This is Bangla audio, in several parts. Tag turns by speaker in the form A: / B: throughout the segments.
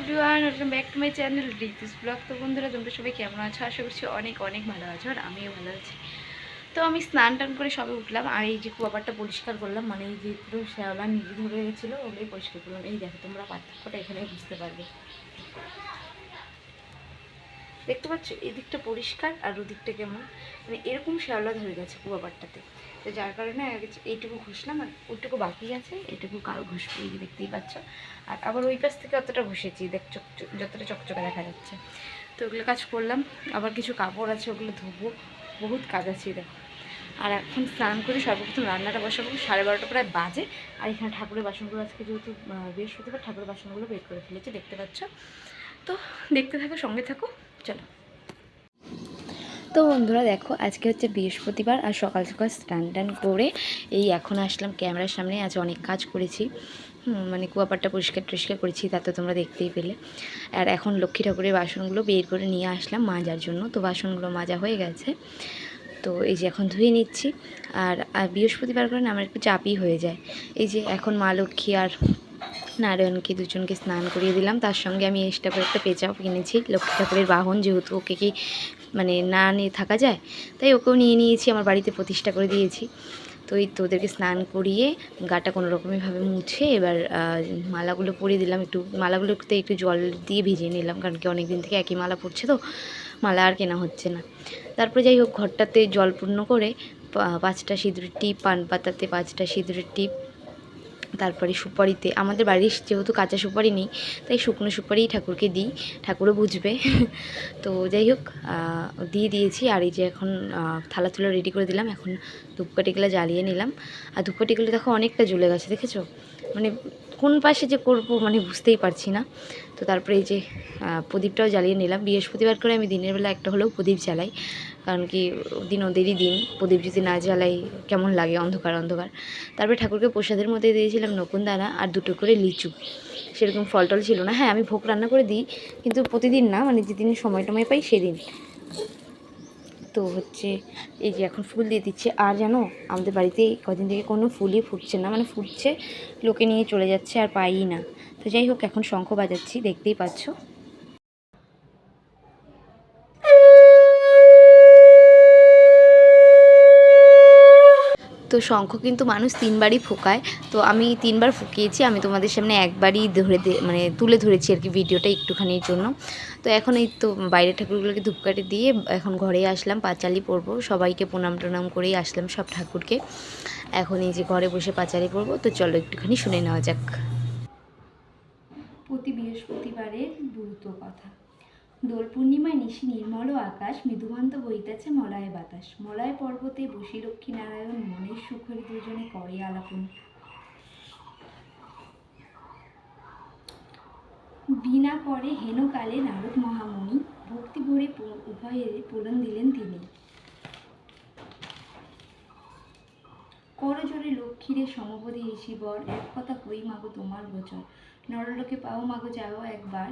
A: Everyone welcome back to my channel Riti's blog তো বন্ধুরা, তোমরা সবাই কেমন আছো? আশা করছি অনেক অনেক ভালো আছো আর আমিও ভালো আছি। তো আমি স্নান টান করে সবে উঠলাম আর এই যে কুয়াবারটা পরিষ্কার করলাম মানে এই যে পুরো শ্যাওলা নিজে ধরে গেছিল, ওগুলোই পরিষ্কার করলাম। এই দেখো, তোমরা পার্থক্যটা এখানে বুঝতে পারবে। দেখতে পাচ্ছ, এদিকটা পরিষ্কার আর ওদিকটা কেমন? মানে এরকম শ্যাওলা ধরে গেছে কুয়াবারটাতে তো যার কারণে এইটুকু ঘষলাম আর ওইটুকু বাকি আছে, এটুকু কারও ঘষবো, এই দেখতেই পাচ্ছ। আর আবার ওই পাশ থেকে অতটা ঘষেছি, দেখ যতটা চকচকে দেখা যাচ্ছে। তো ওগুলো কাজ করলাম, আবার কিছু কাপড় আছে, ওগুলো ধোবো। বহুত কাজ আছে দেখো। আর এখন স্নান করে সর্বপ্রথম রান্নাটা বসাবো, সাড়ে বারোটা প্রায় বাজে। আর এখানে ঠাকুরের বাসনগুলো আজকে যেহেতু বৃহস্পতিবার, ঠাকুরের বাসনগুলো বের করে ফেলেছি, দেখতে পাচ্ছ। তো দেখতে থাকো, সঙ্গে থাকো। চলো। তো বন্ধুরা দেখো, আজকে হচ্ছে বৃহস্পতিবার আর সকাল সকাল স্নান টান করে এই এখন আসলাম ক্যামেরার সামনে। আজ অনেক কাজ করেছি। মানে কুয়াপাটটা পরিষ্কার টরিষ্কার করেছি, তা তো তোমরা দেখতেই পেলে। আর এখন লক্ষ্মী ঠাকুরের বাসনগুলো বের করে নিয়ে আসলাম মাজার জন্য। তো বাসনগুলো মাজা হয়ে গেছে। তো এই যে এখন ধুয়ে নিচ্ছি। আর বৃহস্পতিবার করে না আমার একটু চাপই হয়ে যায়। এই যে এখন মা লক্ষ্মী আর নারায়ণকে দুজনকে স্নান করিয়ে দিলাম। তার সঙ্গে আমি এক্সট্রা করে একটা পেঁচাও কিনেছি, লক্ষ্মী ঠাকুরের বাহন, যেহেতু ওকে কি মানে না নিয়ে থাকা যায়, তাই ওকেও নিয়ে নিয়েছি, আমার বাড়িতে প্রতিষ্ঠা করে দিয়েছি। তো এই তো ওদেরকে স্নান করিয়ে গাটা কোনো রকমইভাবে মুছে এবার মালাগুলো পরিয়ে দিলাম, একটু মালাগুলোতে একটু জল দিয়ে ভিজিয়ে নিলাম, কারণ কি অনেক দিন থেকে একই মালা পড়ছে তো, মালা আর কেনা হচ্ছে না। তারপরে যাই হোক, ঘরটাতে জল পূর্ণ করে পাঁচটা সিঁদুরের টিপ, পান পাতাতে পাঁচটা সিঁদুরের টিপ তারপরে সুপারিতে, আমাদের বাড়ির যেহেতু কাঁচা সুপারি নেই, তাই শুকনো সুপারি ঠাকুরকে দিই, ঠাকুরও বুঝবে। তো যাই হোক দিয়ে দিয়েছি, আর এই যে এখন থালা তুলা রেডি করে দিলাম, এখন ধূপকাঠিগুলো জ্বালিয়ে নিলাম। আর ধূপকাঠিগুলো দেখো অনেকটা জ্বলে গেছে, দেখেছ? মানে কোন পাশে যে করব মানে বুঝতেই পারছি না। তো তারপরে এই যে প্রদীপটাও জ্বালিয়ে নিলাম। বৃহস্পতিবার করে আমি দিনের বেলা একটা হলেও প্রদীপ জ্বালাই। কারণ কি দিন ওদেরই দিন। প্রদীপ যদি না জ্বালাই, কেমন লাগে? অন্ধকার অন্ধকার। তারপরে ঠাকুরকে প্রসাদের মধ্যে দিয়েছিলাম নকুনদানা আর দুটো করে লিচু। সেরকম ফল টল ছিল না। হ্যাঁ আমি ভোগ রান্না করে দিই, কিন্তু প্রতিদিন না। মানে যেদিন সময় টময় পাই, সেদিন। তো হচ্ছে এই যে এখন ফুল দিয়ে দিচ্ছে। আর জানো, আমাদের বাড়িতে কদিন থেকে কোনো ফুলই ফুটছে না মানে ফুটছে, লোকে নিয়ে চলে যাচ্ছে আর পাই না। তো যাই হোক, এখন শঙ্খ বাজাচ্ছি, দেখতেই পাচ্ছ। তো শঙ্খ কিন্তু মানুষ তিনবারই ফোকায়। তো আমি তিনবার ফুকিয়েছি, আমি তোমাদের সামনে একবারই ধরে মানে তুলে ধরেছি আর কি ভিডিওটা একটুখানির জন্য। তো এখন এই তো বাইরের ঠাকুরগুলোকে ধূপকাঠি দিয়ে এখন ঘরে আসলাম, পাঁচালি পরবো, সবাইকে প্রণাম টনাম করেই আসলাম সব ঠাকুরকে। এখন এই যে ঘরে বসে পাঁচালি পরবো, তো চলো একটুখানি শুনে নেওয়া যাক।
B: প্রতি বৃহস্পতিবারের ব্রত কথা। দোল পূর্ণিমায় নিশি নির্মল আকাশ মৃদুবন্ত বইতেছে মলয় বাতাস। মলয় পর্বতে বসি লক্ষ্মী নারায়ণ মনের সুখের দুজনে করে আলাপন। বিনা করে হেনকালে নারদ মহামুনি ভক্তি ভরে উভয়ে পূরণ দিলেন তিনি। লক্ষ্মীরে সমপদী ঋষিবর এক কথা কই মাগো তোমার গোচর। নরলোকে পাও মাগো যাও একবার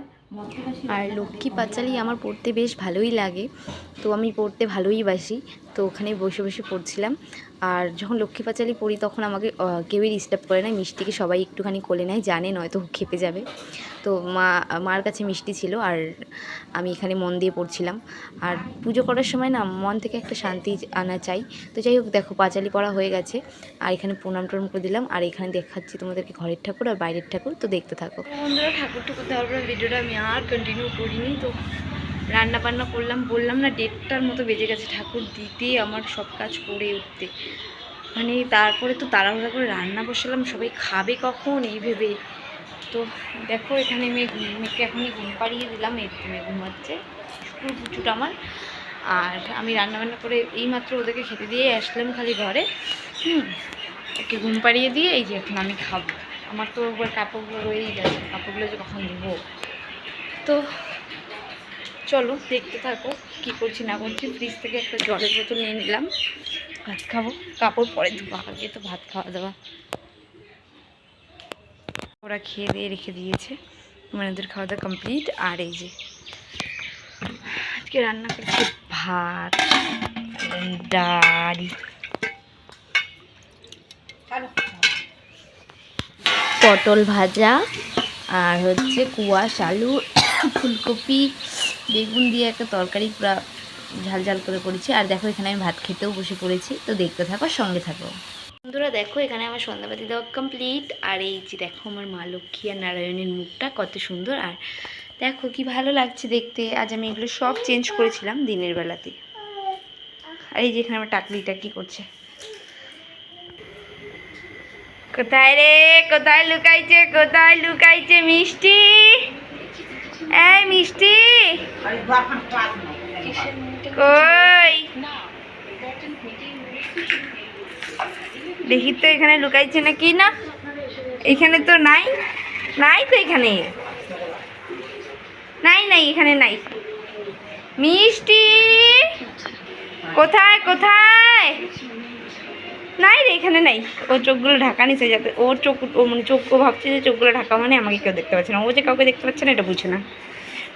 A: আর লক্ষ্মী পাঁচালি আমার পড়তে বেশ ভালোই লাগে। তো আমি পড়তে ভালোই বাসি। তো ওখানে বসে বসে পড়ছিলাম। আর যখন লক্ষ্মী পাঁচালি পড়ি তখন আমাকে কেউই ডিস্টার্ব করে না মিষ্টিকে সবাই একটুখানি কোলে নেয়, জানে নয়তো খেপে যাবে। তো মা, মার কাছে মিষ্টি ছিল আর আমি এখানে মন দিয়ে পড়ছিলাম। আর পুজো করার সময় না মন থেকে একটা শান্তি আনা চাই। তো যাই হোক, দেখো পাঁচালি পড়া হয়ে গেছে। আর এখানে প্রণাম টনাম করে দিলাম। আর এখানে দেখাচ্ছি তোমাদেরকে ঘরের ঠাকুর আর বাইরের ঠাকুর। তো দেখতে থাকো। বন্ধুরা, ঠাকুর ঠাকুর দেওয়ার ভিডিওটা আমি আর কন্টিনিউ করিনি। তো রান্না বান্না করলাম, বললাম না দেড়টার মতো বেজে গেছে, ঠাকুর দিতে আমার সব কাজ করে উঠতে। মানে তারপরে তো তাড়াহুড়া করে রান্না বসালাম, সবাই খাবে কখন এই ভেবে? তো দেখো এখানে মেয়ে মেয়েকে এখনই ঘুম পাড়িয়ে দিলাম, এই মেয়ে ঘুমাচ্ছে শুক্র পুচুটা আমার। আর আমি রান্না বান্না করে এইমাত্র ওদেরকে খেতে দিয়ে আসলাম খালি ঘরে। হুম, ওকে ঘুম পাড়িয়ে দিয়ে এই যে এখন আমি খাব। আমার তো একবার কাপড়গুলো রয়েই গেছে, কাপড়গুলো যে কখন ধুবো? তো চলো, দেখতে থাকো কি করছি না করছি। ফ্রিজ থেকে একটা জলের বোতল নিয়ে নিলাম। ভাত খাব। কাপড় পরে ধুবো আগে তো ভাত খাওয়া দাওয়া। ওরা খেয়ে দিয়ে রেখে দিয়েছে। মানে ওদের খাওয়া দাওয়া কমপ্লিট আর এই যে, আজকে রান্না করছি ভাত, ডাল। পটল ভাজা, আর হচ্ছে কুয়াশ আলু, ফুলকপি বেগুন দিয়ে একটা তরকারি পুরো ঝাল ঝাল করে করেছি। আর দেখো, এখানে আমি ভাত খেতেও বসে পড়েছি। তো দেখতে থাকো সঙ্গে থাকো। বন্ধুরা, দেখো, এখানে আমার সন্ধ্যাবাতি দেওয়া কমপ্লিট আর এই যে দেখো, আমার মা লক্ষ্মী আর নারায়ণের মুখটা কত সুন্দর। আর দেখো, কি ভালো লাগছে দেখতে। আজ আমি এগুলো সব চেঞ্জ করেছিলাম দিনের বেলাতে। আর এই যে এখানে আমার টাকলিটা কি করছে। কোথায় রে? কোথায় লুকাইছে? কোথায় লুকাইছে মিষ্টি? কই? দেখি তো এখানে লুকাইছে না কি না? এখানে তো নাই। নাই তো এখানে। নাই নাই, এখানে নাই। মিষ্টি! কোথায় কোথায়? নাই রে, এখানে নাই। ও চোখগুলো ঢাকা নিচে যাতে ওর চোখ ও মানে চোখ ও ভাবছে যে চোখগুলো ঢাকা মানে আমাকে কেউ দেখতে পাচ্ছে না। ও যে কাউকে দেখতে পাচ্ছে না, এটা বুঝে না।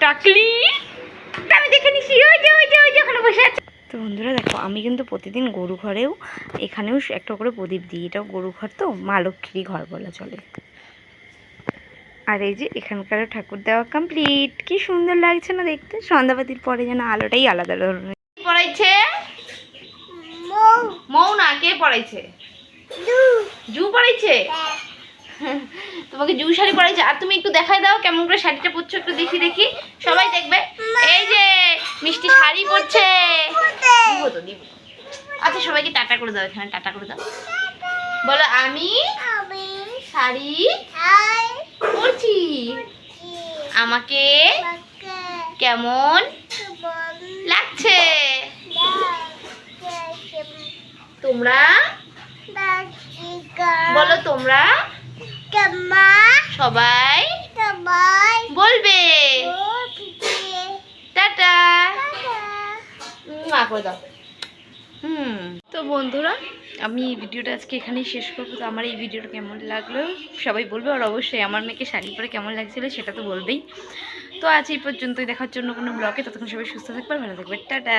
A: টাকলি! আমি দেখে নিছি ওই যে ওই যে ওই যে ওখানে বসে আছে। তো বন্ধুরা দেখো আমি কিন্তু প্রতিদিন গরু ঘরেও এখানেও একটা করে প্রদীপ দিই। এটাও গরু ঘর তো মা লক্ষ্মীরই ঘর বলা চলে। আর এই যে এখানকার ঠাকুর দেওয়া কমপ্লিট কি সুন্দর লাগছে না দেখতে? সন্ধ্যাবাতির পরে যেন আলোটাই আলাদা ধরনের। পড়াইছে? মৌ। না কে পড়াইছে? জু। পড়াইছে? তোমাকে জু শাড়ি পরাইছে। আর তুমি একটু দেখাই দাও, কেমন করে শাড়িটা পরছো একটু দেখি দেখি। সবাই দেখবে। এই যে, মিষ্টি শাড়ি পরছে। আচ্ছা সবাইকে টাটা করে দাও এখানে, টাটা করে দাও। বলো, আমি শাড়ি পরছি। আমাকে কেমন লাগছে? তোমরা? বলো, তোমরা? সবাই বলবে। টাটা। মা করে দাও। হুম। তো বন্ধুরা আমি এই ভিডিওটা আজকে এখানেই শেষ করব। তো আমার এই ভিডিওটা কেমন লাগল সবাই বলবে আর অবশ্যই আমার মেয়েকে শাড়ি পরে কেমন লাগছিল সেটা তো বলবেই। তো আজ এই পর্যন্তই। দেখার জন্য কোনো ব্লগে ততক্ষণ সবাই সুস্থ থাকবে ভালো থাকবে। টাটা।